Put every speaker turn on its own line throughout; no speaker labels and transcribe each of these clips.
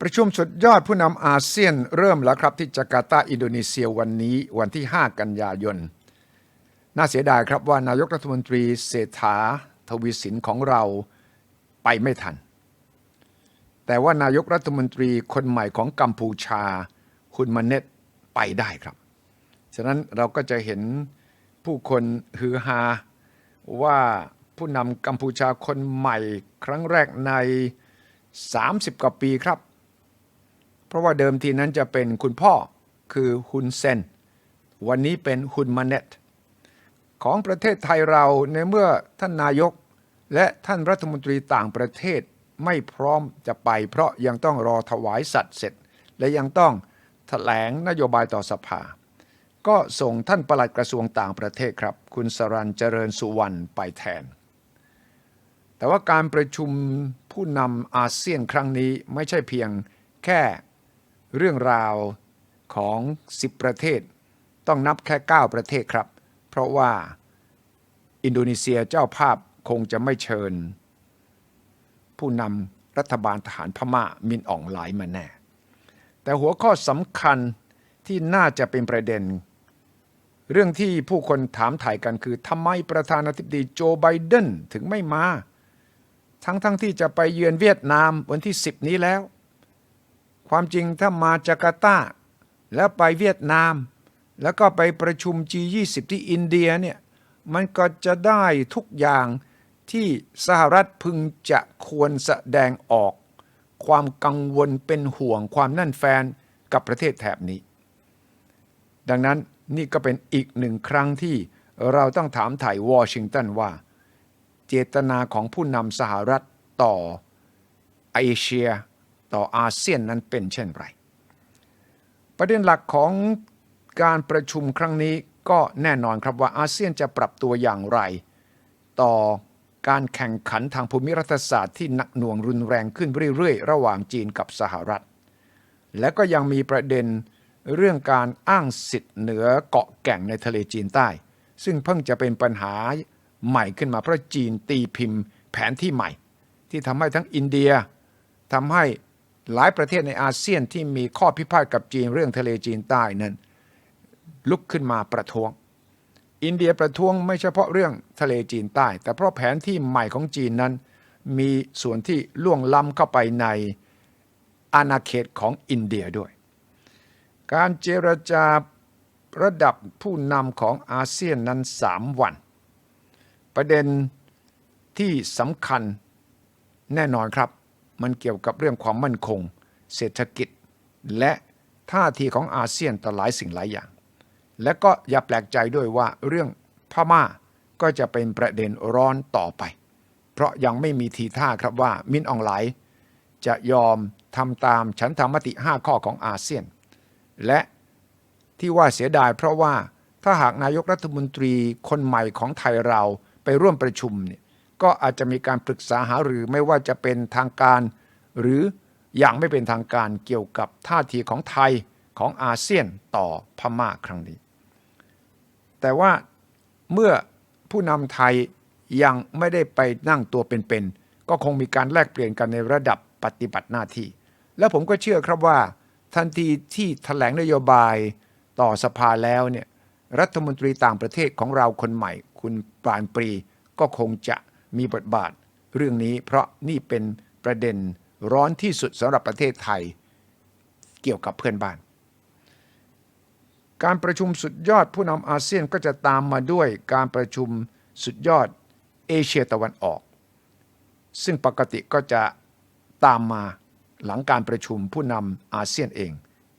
ประชุมสุดยอดผู้นำอาเซียนเริ่มแล้วครับที่จาการ์ตาอินโดนีเซียวันนี้วันที่ 5 กันยายน น่าเสียดายครับว่านายกรัฐมนตรีเศรษฐาทวีสินของเราไปไม่ทัน แต่ว่านายกรัฐมนตรีคนใหม่ของกัมพูชาคุณมเนตไปได้ครับ ฉะนั้นเราก็จะเห็นผู้คนฮือฮาว่าผู้นำกัมพูชาคนใหม่ครั้งแรกใน 30 กว่าปีครับ เพราะว่าเดิมทีนั้นจะเป็นคุณพ่อคือฮุนเซน วันนี้เป็นฮุนมาเนตของประเทศไทยเราในเมื่อท่านนายก และท่านรัฐมนตรีต่างประเทศไม่พร้อมจะไป เพราะยังต้องรอถวายสัตว์เสร็จ และยังต้องถแถลงนโยบายต่อสภา ก็ส่งท่านปลัดกระทรวงต่างประเทศครับ คุณสรันเจริญสุวรรณไปแทน แต่ว่าการประชุมผู้นำอาเซียนครั้งนี้ไม่ใช่เพียงแค่ เรื่องราวของ 10 ประเทศ ต้องนับแค่ 9 ประเทศครับ เพราะว่าอินโดนีเซียเจ้าภาพคงจะไม่เชิญ ผู้นำรัฐบาลทหารพม่ามินอ่องหลายมาแน่ แต่หัวข้อสำคัญที่น่าจะเป็นประเด็น เรื่องที่ผู้คนถามถ่ายกันคือทำไมประธานาธิบดีโจไบเดนถึงไม่มา ทั้งๆทที่จะไปเยือนเวียดนามวันที่ 10 นี้แล้ว ความจริงถ้ามาจาการ์ตา แล้วไปเวียดนาม แล้วก็ไปประชุม G20 ที่อินเดียเนี่ยมันก็จะได้ทุกอย่างที่สหรัฐพึงจะควรแสดงออก ความกังวลเป็นห่วงความนั่นแฟนกับประเทศแถบนี้ ดังนั้นนี่ก็เป็นอีกหนึ่งครั้งที่เราต้องถามถ่ายวอชิงตันว่า เจตนาของผู้นำสหรัฐต่อเอเชีย ต่ออาเซียนนั้นเป็นเช่นไร ประเด็นหลักของการประชุมครั้งนี้ก็แน่นอนครับว่าอาเซียนจะปรับตัวอย่างไร ต่อการแข่งขันทางภูมิรัฐศาสตร์ที่หนักหน่วงรุนแรงขึ้นเรื่อยๆ ระหว่างจีนกับสหรัฐ และก็ยังมีประเด็นเรื่องการอ้างสิทธิ์เหนือเกาะแก่งในทะเลจีนใต้ ซึ่งเพิ่งจะเป็นปัญหาใหม่ขึ้นมาเพราะจีนตีพิมพ์แผนที่ใหม่ ที่ทำให้ทั้งอินเดียทำให้ หลายประเทศในอาเซียนที่มีข้อพิพาทกับจีนเรื่องทะเลจีนใต้นั้น ลุกขึ้นมาประท้วง อินเดียประท้วงไม่เฉพาะเรื่องทะเลจีนใต้ แต่เพราะแผนที่ใหม่ของจีนนั้น มีส่วนที่ล่วงล้ำเข้าไปในอาณาเขตของอินเดียด้วย การเจรจาระดับผู้นำของอาเซียนนั้น 3 วัน ประเด็นที่สำคัญแน่นอนครับ มันเกี่ยวกับเรื่องความมั่นคง เศรษฐกิจ และท่าทีของอาเซียนต่อหลายสิ่งหลายอย่าง และก็อย่าแปลกใจด้วยว่าเรื่องพม่าก็จะเป็นประเด็นร้อนต่อไป เพราะยังไม่มีทีท่าครับว่ามินอองไหลจะยอมทำตามฉันธรรมติ 5 ข้อของอาเซียน และที่ว่าเสียดายเพราะว่าถ้าหากนายกรัฐมนตรีคนใหม่ของไทยเราไปร่วมประชุมเนี่ย ก็อาจจะมีการปรึกษาหารือไม่ว่าจะเป็นทางการ หรืออย่างไม่เป็นทางการเกี่ยวกับท่าทีของไทยของอาเซียนต่อพม่าครั้งนี้ แต่ว่าเมื่อผู้นำไทยยังไม่ได้ไปนั่งตัวเป็นๆก็คงมีการแลกเปลี่ยนกันในระดับปฏิบัติหน้าที่ แล้วผมก็เชื่อครับว่า ทันทีที่ถแถลงนโยบายต่อสภาแล้วเนี่ยรัฐมนตรีต่างประเทศของเราคนใหม่ คุณปานปรีก็คงจะ มีบทบาทเรื่องนี้เพราะนี่เป็นประเด็นร้อนที่สุดสำหรับประเทศไทย เกี่ยวกับเพื่อนบ้าน การประชุมสุดยอดผู้นำอาเซียนก็จะตามมาด้วยการประชุมสุดยอดเอเชียตะวันออก ซึ่งปกติก็จะตามมาหลังการประชุมผู้นำอาเซียนเอง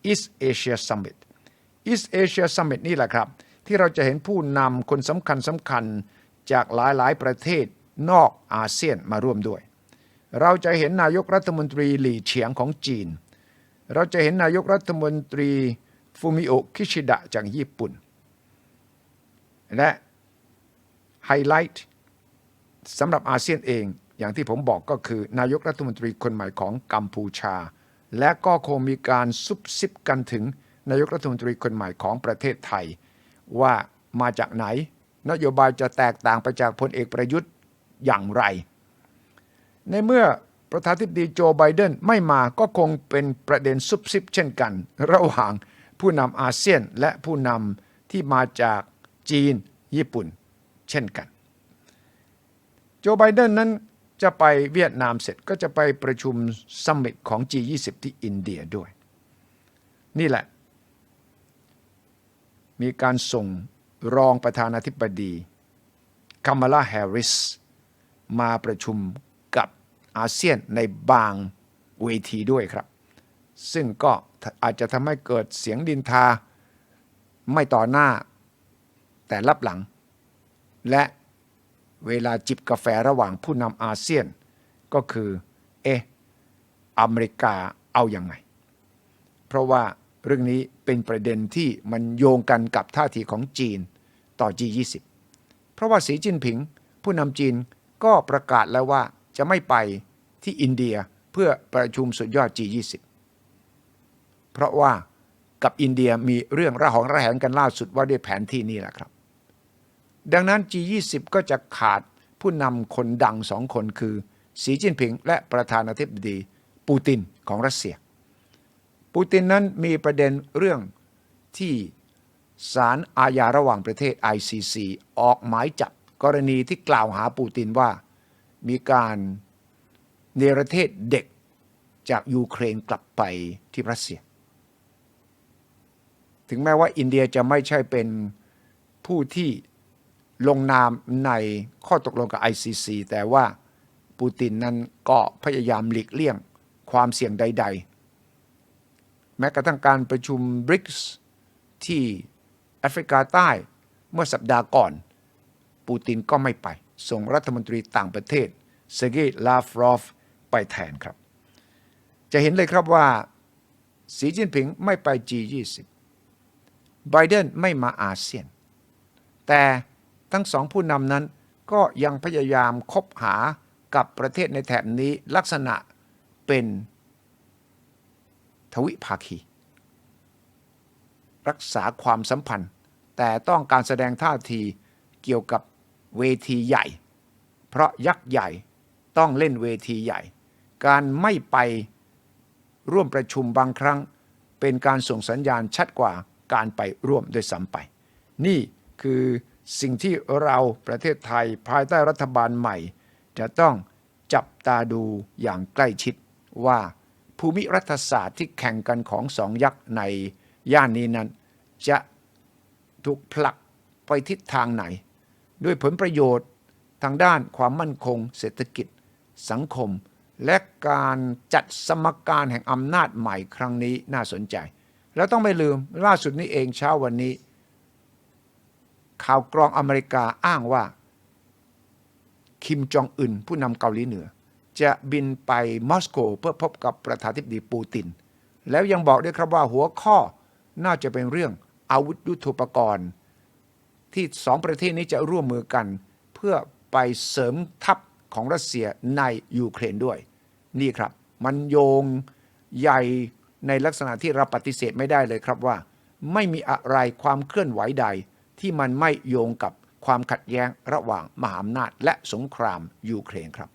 East Asia Summit East Asia Summit นี่แหละครับ ที่เราจะเห็นผู้นำคนสำคัญสำคัญจากหลายๆ ประเทศ นอกอาเซียนมาร่วมด้วย เราจะเห็นนายกรัฐมนตรีหลี่เฉียงของจีน เราจะเห็นนายกรัฐมนตรีฟูมิโอคิชิดะจากญี่ปุ่น และไฮไลท์สำหรับอาเซียนเองอย่างที่ผมบอกก็คือนายกรัฐมนตรีคนใหม่ของกัมพูชา และก็คงมีการซุบซิบกันถึงนายกรัฐมนตรีคนใหม่ของประเทศไทย ว่ามาจากไหน นโยบายจะแตกต่างไปจากพลเอกประยุทธ์ อย่างไร ในเมื่อประธานาธิบดีโจไบเดนไม่มาก็คงเป็นประเด็นซุบซิบเช่นกัน ระหว่างผู้นำอาเซียนและผู้นำที่มาจากจีนญี่ปุ่น เช่นกัน โจไบเดนนั้นจะไปเวียดนามเสร็จก็จะไปประชุมซัมมิตของ G20 ที่อินเดียด้วย นี่แหละ มีการส่งรองประธานาธิบดีคามาลาแฮร์ริส มาประชุมกับอาเซียนในบางเวทีด้วยครับ ซึ่งก็อาจจะทำให้เกิดเสียงดินทาไม่ต่อหน้าแต่รับหลัง และเวลาจิบกาแฟระหว่างผู้นำอาเซียน ก็คือเอ๊ะอเมริกาเอาอยัางไง เพราะว่าเรื่องนี้เป็นประเด็นที่มันโยงกันกับท่าทีของจีนต่อ G20 เพราะว่าสีจิ้นผิง ผู้นำจีน ก็ประกาศแล้วว่าจะไม่ไปที่อินเดียเพื่อประชุมสุดยอด G20 เพราะว่ากับอินเดียมีเรื่องระหองระแหงกันล่าสุดว่าด้วยแผนที่นี่แหละครับ ดังนั้น G20 ก็จะขาดผู้นำคนดังสองคนคือ สีจิ้นผิง และประธานาธิบดี ปูตินของรัสเซีย ปูตินนั้นมีประเด็นเรื่องที่ศาลอาญาระหว่างประเทศ ICC ออกหมายจับ กรณีที่กล่าวหาปูตินว่ามีการเนรเทศเด็กจากยูเครนกลับไปที่รัสเซีย ถึงแม้ว่าอินเดียจะไม่ใช่เป็นผู้ที่ลงนามในข้อตกลงกับ ICC แต่ว่าปูตินนั้นก็พยายามหลีกเลี่ยงความเสี่ยงใด ๆ แม้กระทั่งการประชุมบริกส์ที่แอฟริกาใต้เมื่อสัปดาห์ก่อน ปูตินก็ไม่ไป ส่งรัฐมนตรีต่างประเทศเซเกย์ลาฟรอฟไปแทนครับ จะเห็นเลยครับว่า สีจิ้นผิงไม่ไป G20 ไบเดนไม่มาอาเซียน แต่ทั้งสองผู้นำนั้นก็ยังพยายามคบหากับประเทศในแถบนี้ลักษณะเป็นทวิภาคี รักษาความสัมพันธ์ แต่ต้องการแสดงท่าทีเกี่ยวกับ เวทีใหญ่ เพราะยักษ์ใหญ่ต้องเล่นเวทีใหญ่ การไม่ไปร่วมประชุมบางครั้ง เป็นการส่งสัญญาณชัดกว่าการไปร่วมด้วยซ้ำไป นี่คือสิ่งที่เราประเทศไทยภายใต้รัฐบาลใหม่ จะต้องจับตาดูอย่างใกล้ชิดว่าภูมิรัฐศาสตร์ที่แข่งกันของสองยักษ์ในย่านนี้นั้น จะถูกผลักไปทิศทางไหน ด้วยผลประโยชน์ทางด้านความมั่นคง เศรษฐกิจ สังคม และการจัดสมการแห่งอำนาจใหม่ครั้งนี้น่าสนใจ แล้วต้องไม่ลืมล่าสุดนี้เองเช้าวันนี้ ข่าวกรองอเมริกาอ้างว่า คิมจองอึนผู้นำเกาหลีเหนือ จะบินไปมอสโกเพื่อพบกับประธานาธิบดีปูติน แล้วยังบอกด้วยครับว่าหัวข้อน่าจะเป็นเรื่องอาวุธยุทโธปกรณ์ ที่สองประเทศนี้จะร่วมมือกัน เพื่อไปเสริมทัพของรัสเซียในยูเครนด้วย นี่ครับ มันโยงใหญ่ในลักษณะที่เราปฏิเสธไม่ได้เลยครับว่า ไม่มีอะไรความเคลื่อนไหวใด ที่มันไม่โยงกับความขัดแย้งระหว่างมหาอำนาจและสงครามยูเครนครับ